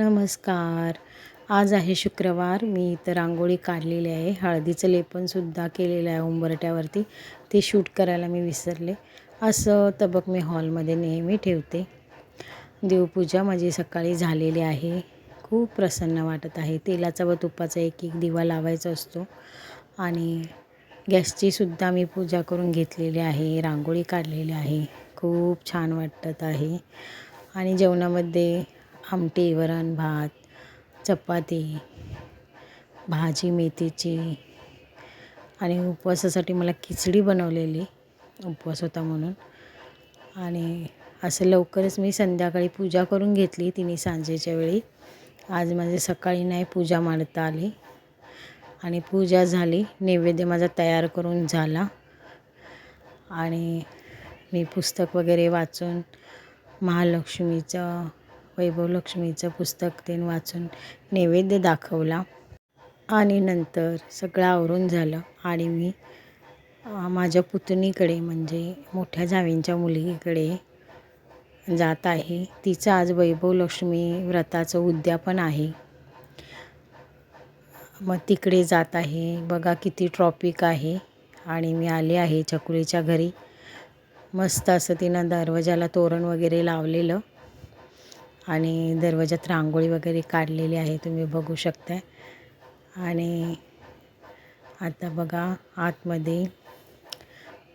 नमस्कार. आज आहे शुक्रवार. मी इथं रांगोळी काढलेली आहे. हळदीचं लेपनसुद्धा केलेलं आहे उंबरट्यावरती ते शूट करायला मी विसरले. असं तबक मी हॉलमध्ये नेहमी ठेवते. देवपूजा माझी सकाळी झालेली आहे. खूप प्रसन्न वाटत आहे. तेलाचा व तुपाचा एक एक दिवा लावायचा असतो. आणि गॅसची सुद्धा मी पूजा करून घेतलेली आहे. रांगोळी काढलेली आहे. खूप छान वाटत आहे. आणि जेवणामध्ये आमटी वरण भात चपाती भाजी मेथीची आणि उपवासासाठी मला खिचडी बनवलेली उपवास होता म्हणून. आणि असं लवकरच मी संध्याकाळी पूजा करून घेतली तिने सांजेच्या वेळी. आज माझे सकाळी नाही पूजा मांडता आली. आणि पूजा झाली नैवेद्य माझा तयार करून झाला. आणि मी पुस्तक वगैरे वाचून महालक्ष्मीचं वैभव लक्ष्मीचं पुस्तक तेन वाचून नैवेद्य दाखवला. आणि नंतर सगळं आवरून झालं. आणि मी माझ्या पुतणीकडे म्हणजे मोठ्या जावींच्या मुलगीकडे जात आहे. तिचं आज वैभव लक्ष्मी व्रताचं उद्यापन आहे. मग तिकडे जात आहे. बघा किती ट्रॉपिक आहे. आणि मी आले आहे चकुलीच्या घरी. मस्त असं तिनं दरवाजाला तोरण वगैरे लावलेलं. आणि दरवाजात रांगोळी वगैरे काढलेली आहे तुम्ही बघू शकताय. आणि आता बघा आतमध्ये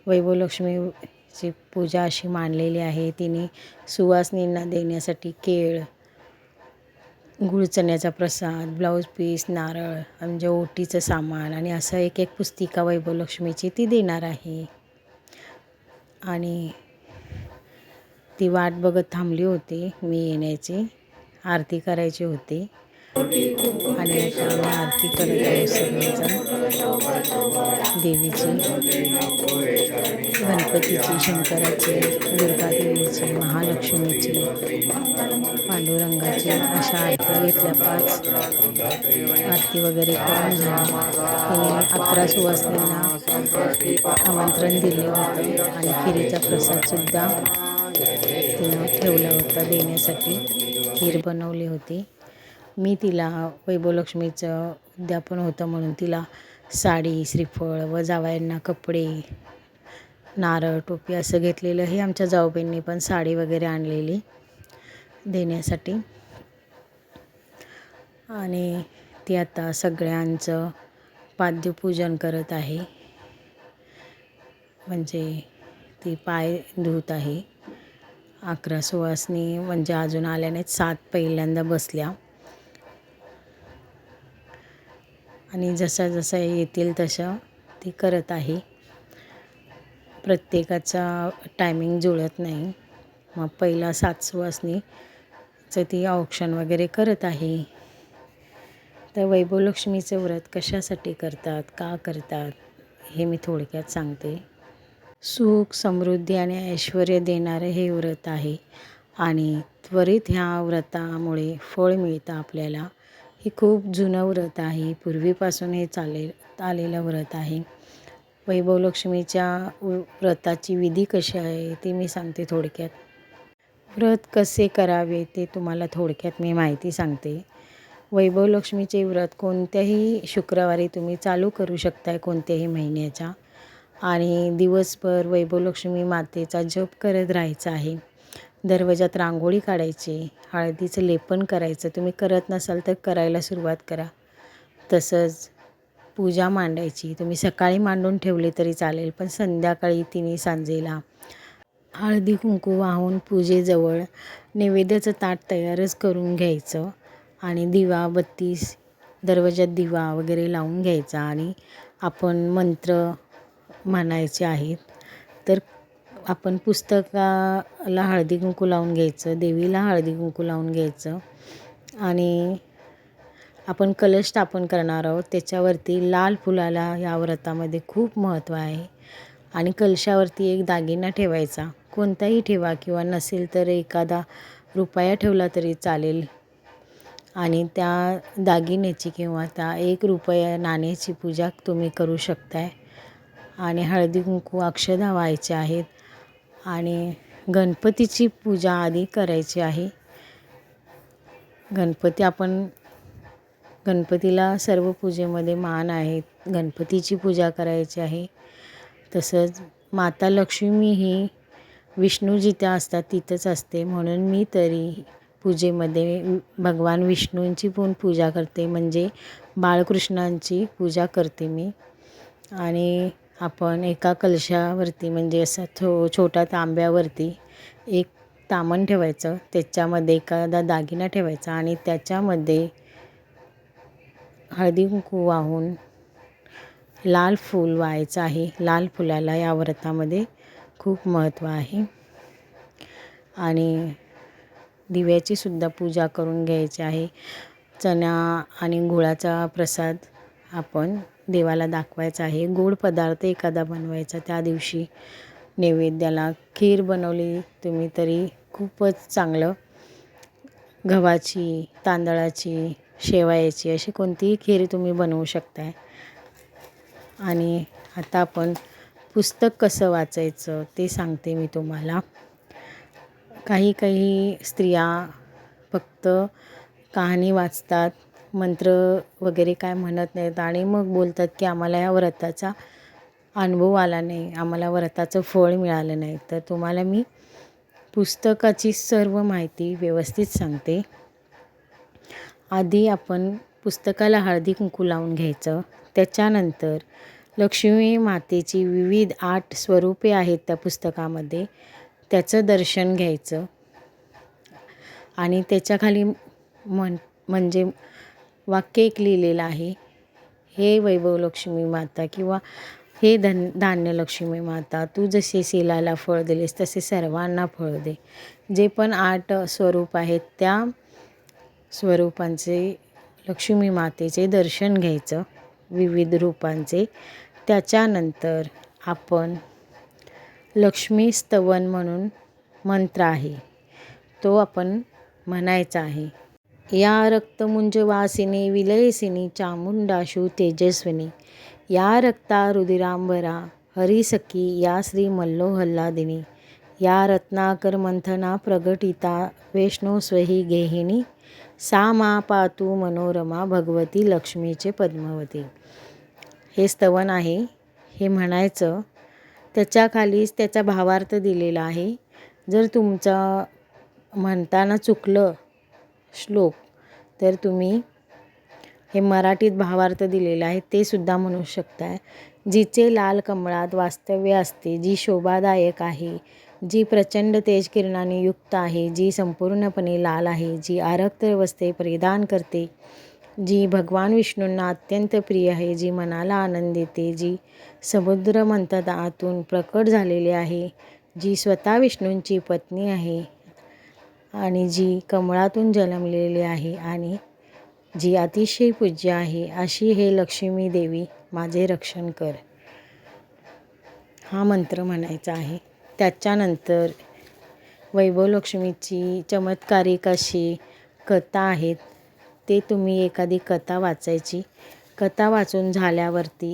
वैभवलक्ष्मीची पूजा अशी मांडलेली आहे. तिने सुवासनींना देण्यासाठी केळ गुळचण्याचा प्रसाद ब्लाऊज पीस नारळ म्हणजे ओटीचं सामान आणि असं एक एक पुस्तिका वैभवलक्ष्मीची ती देणार आहे. आणि ती वाट बघत थांबली होती. मी येण्याची आरती करायची होती. आणि आता आम्ही आरती करत आहोत सगळेजण. देवीची गणपतीची शंकराची दुर्गादेवीची महालक्ष्मीची पांडुरंगाची अशा आरती घेतल्या. पाच आरती वगैरे करून झाली तिने अकरा सुवासनींना आमंत्रण दिले होते. आणि खिरीचा प्रसादसुद्धा तिनं ठेवला होता देण्यासाठी. खीर बनवली होती. मी तिला वैभवलक्ष्मीचं उद्यापन होतं म्हणून तिला साडी श्रीफळ व जावयांना कपडे नारळ टोपी असं घेतलेलं हे आमच्या जाऊबाईंनी पण साडी वगैरे आणलेली देण्यासाठी. आणि ती आता सगळ्यांचं पाद्यपूजन करत आहे. म्हणजे ती पाय धुत आहे. अकरा सुवासनी म्हणजे अजून आल्या नाहीत सात पहिल्यांदा बसल्या. आणि जसं जसं येतील तसं ती करत आहे. प्रत्येकाचा टायमिंग जुळत नाही. मग पहिला सात सुवासनीचं ती औक्षण वगैरे करत आहे. तर वैभवलक्ष्मीचं व्रत कशासाठी करतात का करतात हे मी थोडक्यात सांगते. सुख समृद्धी आणि ऐश्वर देणारं हे व्रत आहे. आणि त्वरित ह्या व्रतामुळे फळ मिळतं आपल्याला. हे खूप जुनं व्रत आहे. पूर्वीपासून हे चाले आलेलं व्रत आहे. वैभवलक्ष्मीच्या व्रताची विधी कशी आहे ती मी सांगते थोडक्यात. व्रत कसे करावे ते तुम्हाला थोडक्यात मी माहिती सांगते. वैभवलक्ष्मीचे व्रत कोणत्याही शुक्रवारी तुम्ही चालू करू शकताय कोणत्याही महिन्याच्या. आणि दिवसभर वैभवलक्ष्मी मातेचा जप करत राहायचा आहे. दरवाजात रांगोळी काढायची हळदीचं लेपन करायचं. तुम्ही करत नसाल तर करायला सुरुवात करा. तसंच पूजा मांडायची. तुम्ही सकाळी मांडून ठेवले तरी चालेल पण संध्याकाळी तिने सांजेला. हळदी कुंकू वाहून पूजेजवळ नैवेद्याचं ताट तयारच करून घ्यायचं आणि दिवा बत्तीस दरवाजात दिवा वगैरे लावून घ्यायचा आणि आपण मंत्र म्हणायचे आहेत. तर आपण पुस्तकाला हळदी कुंकू लावून घ्यायचं देवीला हळदी कुंकू लावून घ्यायचं आणि आपण कलश स्थापन करणार आहोत. त्याच्यावरती लाल फुलाला या व्रतामध्ये खूप महत्त्व आहे आणि कलशावरती एक दागिना ठेवायचा. कोणताही ठेवा किंवा नसेल तर एखादा रुपया ठेवला तरी चालेल. आणि त्या दागिन्याची किंवा त्या एक रुपया नाण्याची पूजा तुम्ही करू शकताय. आणि हळदी कुंकू अक्षदा व्हायचे आहेत. आणि गणपतीची पूजा आधी करायची आहे. गणपती आपण गणपतीला सर्व पूजेमध्ये मान आहेत. गणपतीची पूजा करायची आहे. तसंच माता लक्ष्मी ही विष्णू जिथे असतात तिथंच असते. म्हणून मी तरी पूजेमध्ये भगवान विष्णूंची पण पूजा करते. म्हणजे बाळकृष्णांची पूजा करते मी. आणि आपण एका कलशावरती म्हणजे असं थो छोट्या तांब्यावरती एक तामण ठेवायचं. त्याच्यामध्ये एखादा दागिना ठेवायचा आणि त्याच्यामध्ये हळदी कुंकू वाहून लाल फूल व्हायचं आहे. लाल फुलाला या व्रतामध्ये खूप महत्त्व आहे. आणि दिव्याची सुद्धा पूजा करून घ्यायची आहे. चणा आणि गुळाचा प्रसाद आपण देवाला दाखवायचा आहे. गोड पदार्थ एखादा बनवायचा त्या दिवशी नैवेद्याला खीर बनवली तुम्ही तरी खूपच चांगलं. गव्हाची तांदळाची शेवायाची अशी कोणतीही खीर तुम्ही बनवू शकताय. आणि आता आपण पुस्तक कसं वाचायचं ते सांगते मी तुम्हाला. काही काही स्त्रिया फक्त कहाणी वाचतात मंत्र वगैरे काय म्हणत नाहीत आणि मग बोलतात की आम्हाला या व्रताचा अनुभव आला नाही आम्हाला व्रताचं फळ मिळालं नाही. तर तुम्हाला मी पुस्तकाची सर्व माहिती व्यवस्थित सांगते. आधी आपण पुस्तकाला हळदी कुंकू लावून घ्यायचं. त्याच्यानंतर लक्ष्मी मातेची विविध आठ स्वरूपे आहेत त्या पुस्तकामध्ये. त्याचं दर्शन घ्यायचं. आणि त्याच्याखाली मन म्हणजे वाक्य एक लिहिलेलं आहे. हे वैभव लक्ष्मी माता किंवा हे धन धान्य लक्ष्मी माता तू जसे शिलाला फळ दिलेस तसे सर्वांना फळ दे. जे पण आठ स्वरूप आहेत त्या स्वरूपांचे लक्ष्मी मातेचे दर्शन घ्यायचं. विविध रूपांचे. त्याच्यानंतर आपण लक्ष्मी स्तवन म्हणून मंत्र आहे. तो आपण म्हणायचा आहे. या रक्तमुंजवासिनी विलयसिनी चामुंडाशू तेजस्विनी या रक्ता रुधिरांबरा हरिसखी या श्री मल्लोहल्लादिनी या रत्नाकर मंथना प्रगटिता वैष्णोस्वही गेहिनी सा मा पातू मनोरमा भगवती लक्ष्मीचे पद्मावती. हे स्तवन आहे हे म्हणायचं त्याच्याखालीच त्याचा भावार्थ दिलेला आहे. जर तुमचं म्हणताना चुकलं श्लोक. तर तुम्ही हे मराठीत भावार्थ दिलेलं आहे ते सुद्धा म्हणू शकताय. जिचे लाल कमळात वास्तव्य असते जी शोभादायक आहे जी प्रचंड तेज किरणाने युक्त आहे जी संपूर्णपणे लाल आहे जी आरक्त वस्ते परिधान करते जी भगवान विष्णूंना अत्यंत प्रिय आहे जी मनाला आनंद देते जी समुद्र मंथतातून प्रकट झालेली आहे जी स्वतः विष्णूंची पत्नी आहे आणि जी कमळातून जन्मलेली आहे आणि जी अतिशय पूज्य आहे अशी हे लक्ष्मी देवी माझे रक्षण कर. हा मंत्र म्हणायचा आहे. त्याच्यानंतर वैभव लक्ष्मीची चमत्कारिक अशी कथा आहेत ते तुम्ही एखादी कथा वाचायची. कथा वाचून झाल्यावरती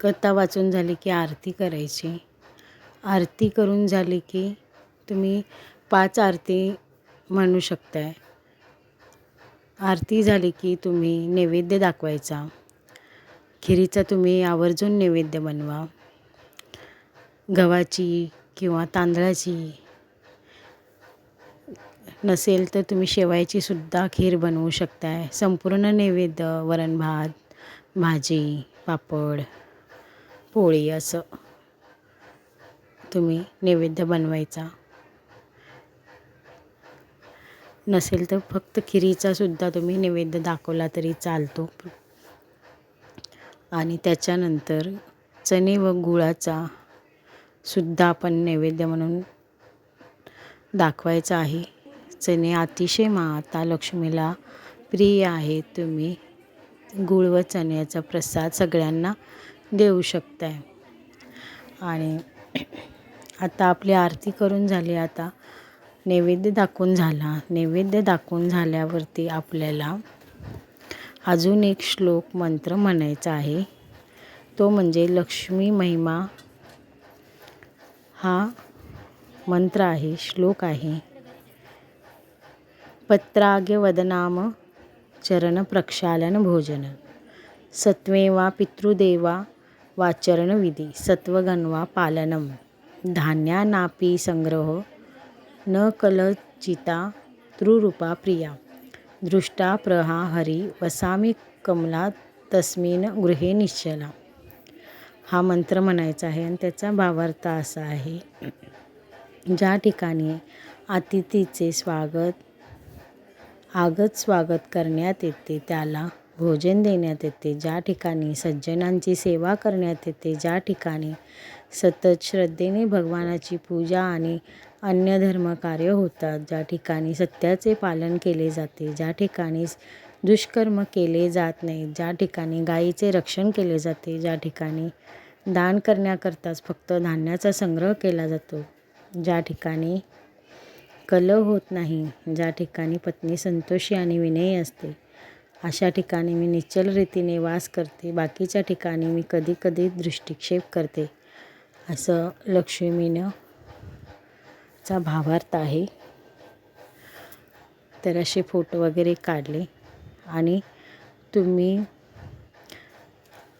कथा वाचून झाली की आरती करायची. आरती करून झाली की तुम्ही पाच आरती म्हणू शकताय. आरती झाली की तुम्ही नैवेद्य दाखवायचा. खिरीचा तुम्ही आवर्जून नैवेद्य बनवा. गव्हाची किंवा तांदळाची नसेल तर तुम्ही शेवायची सुद्धा खीर बनवू शकताय. संपूर्ण नैवेद्य वरण भात भाजी पापड पोळी असं तुम्ही नैवेद्य बनवायचा. नसेल तर फक्त खिरीचासुद्धा तुम्ही नैवेद्य दाखवला तरी चालतो. आणि त्याच्यानंतर चणे व गुळाचा सुद्धा आपण नैवेद्य म्हणून दाखवायचा आहे. चणे अतिशय माता लक्ष्मीला प्रिय आहे तुम्ही गुळ व चण्याचा प्रसाद सगळ्यांना देऊ शकताय. आणि आता आपली आरती करून झाली आता. नैवेद्य दाखवून झाला. नैवेद्य दाखवून झाल्यावरती आपल्याला अजून एक श्लोक मंत्र म्हणायचा आहे. तो म्हणजे लक्ष्मी महिमा. हा मंत्र आहे श्लोक आहे. पत्राग्यवदनाम चरणप्रक्षालन भोजन. सत्वे वा पितृदेवा वाचरणविधी. सत्वगन्वा पालनम. धान्यानापि संग्रह. न कलचिता त्रुरूपा प्रिया। दृष्टा प्रहा हरी वसामी कमला तस्मिन गृहे निश्चला। हा मंत्र म्हणायचा आहे आणि त्याचा भावार्थ असा आहे ज्या ठिकाणी अतिथीचे स्वागत आगत स्वागत करण्यात येते त्याला भोजन देण्यात येते. ज्या ठिकाणी सज्जनांची सेवा करण्यात येते ज्या ठिकाणी सतत श्रद्धेने भगवानाची पूजा आणि अन्य धर्मकार्य होतात. ज्या ठिकाणी सत्याचे पालन केले जाते ज्या ठिकाणी दुष्कर्म केले जात नाही ज्या ठिकाणी गायीचे रक्षण केले जाते ज्या ठिकाणी दान करण्याकरताच फक्त धान्याचा संग्रह केला जातो ज्या ठिकाणी कलह होत नाही ज्या ठिकाणी पत्नी संतोषी आणि विनयी असते अशा ठिकाणी मी निश्चल रीतीने वास करते बाकीच्या ठिकाणी मी कधी कधी दृष्टिक्षेप करते असं लक्ष्मीनं चा भावार्थ आहे. तर असे फोटो वगैरे काढले. आणि तुम्ही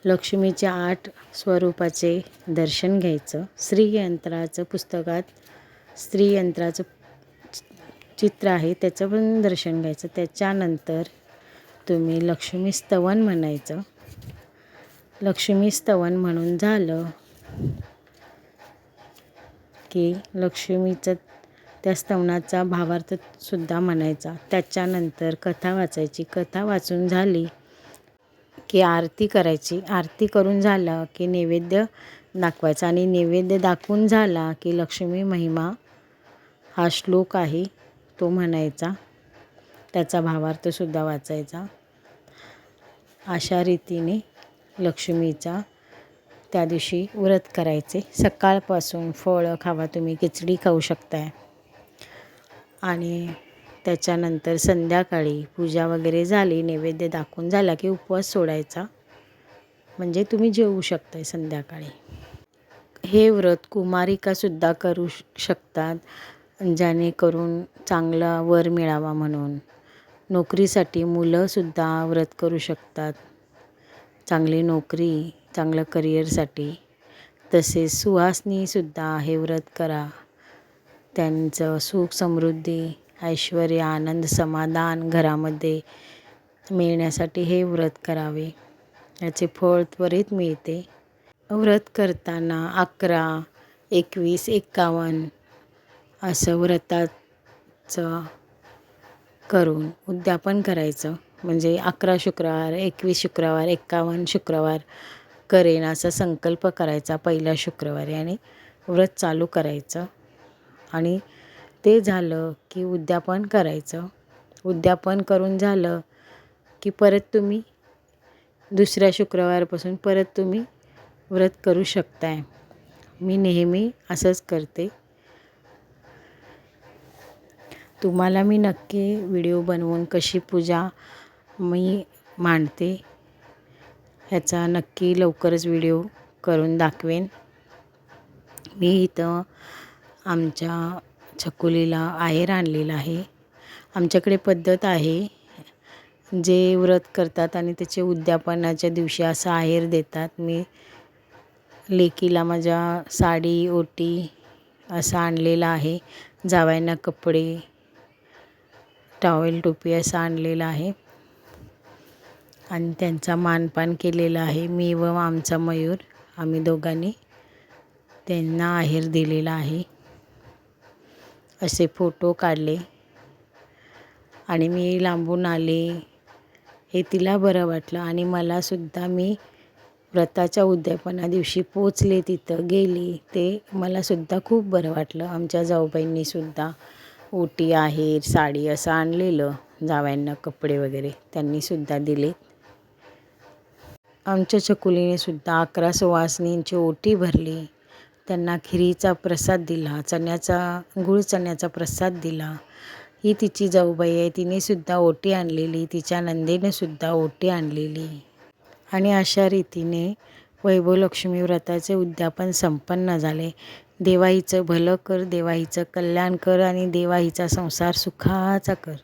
लक्ष्मीच्या आठ स्वरूपाचे दर्शन घ्यायचं. श्रीयंत्राचं पुस्तकात स्त्रीयंत्राचं चित्र आहे त्याचं पण दर्शन घ्यायचं. त्याच्यानंतर तुम्ही लक्ष्मी स्तवन म्हणायचं. लक्ष्मी स्तवन म्हणून झालं. की लक्ष्मीचं त्या स्तवनाचा भावार्थसुद्धा म्हणायचा. त्याच्यानंतर कथा वाचायची. कथा वाचून झाली की आरती करायची. आरती करून झालं की नैवेद्य दाखवायचा आणि नैवेद्य दाखवून झाला की लक्ष्मी महिमा हा श्लोक आहे तो म्हणायचा. त्याचा भावार्थसुद्धा वाचायचा. अशा रीतीने लक्ष्मीचा त्या दिवशी व्रत करायचे. सकाळपासून फळं खावा तुम्ही खिचडी खाऊ शकताय. आणि त्याच्यानंतर संध्याकाळी पूजा वगैरे झाली नैवेद्य दाखवून झाला की उपवास सोडायचा. म्हणजे तुम्ही जेवू शकताय संध्याकाळी. हे व्रत कुमारिकासुद्धा करू शकतात. जेणेकरून चांगला वर मिळावा म्हणून. नोकरीसाठी मुलंसुद्धा व्रत करू शकतात. चांगली नोकरी चांगलं करिअरसाठी. तसेच सुहासनीसुद्धा हे व्रत करा. त्यांचं सुख समृद्धी ऐश्वर आनंद समाधान घरामध्ये मिळण्यासाठी हे व्रत करावे. याचे फळ त्वरित मिळते. व्रत करताना अकरा एकवीस एकावन्न असं व्रताचं करून उद्यापन करायचं. म्हणजे अकरा शुक्रवार एकवीस शुक्रवार एकावन्न शुक्रवार करेन असा संकल्प करायचा पहिल्या शुक्रवारी आणि व्रत चालू करायचं. आणि ते झालं की उद्यापन करायचं. उद्यापन करून झालं की परत तुम्ही दुसऱ्या शुक्रवारपासून परत तुम्ही व्रत करू शकताय. मी नेहमी असंच करते. तुम्हाला मी नक्की व्हिडिओ बनवून कशी पूजा मी मांडते ह्याचा नक्की लवकरच व्हिडिओ करून दाखवेन. मी इथं आमच्या छकुलीला आहेर आणलेला आहे. आमच्याकडे पद्धत आहे. जे व्रत करतात आणि त्याचे उद्यापनाच्या दिवशी असं आहेर देतात. मी लेकीला माझ्या साडी ओटी असं आणलेलं आहे. जावयांना कपडे टॉवेल टोपी असं आणलेलं आहे. आणि त्यांचा मानपान केलेला आहे. मी व आमचा मयूर आम्ही दोघांनी त्यांना आहेर दिलेला आहे. असे फोटो काढले आणि मी लांबून आले. हे तिला बरं वाटलं आणि मलासुद्धा मी व्रताच्या उद्यापना दिवशी पोचले तिथं गेली. ते मलासुद्धा खूप बरं वाटलं. आमच्या जाऊबाईंनीसुद्धा ओटी आहेर साडी असं आणलेलं जावयांना कपडे वगैरे त्यांनीसुद्धा दिले आमच्या चकुलीने सुद्धा अकरा सुवासिनींची ओटी भरली. त्यांना खिरीचा प्रसाद दिला चण्याचा गुळ चण्याचा प्रसाद दिला. ही तिची जाऊबाई आहे. तिनेसुद्धा ओटी आणलेली तिच्या नंदेने सुद्धा ओटी आणलेली. आणि अशा रीतीने वैभवलक्ष्मी व्रताचे उद्यापन संपन्न झाले. देवाईचं भलं कर देवाईचं कल्याण कर आणि देवाईचा संसार सुखाचा कर.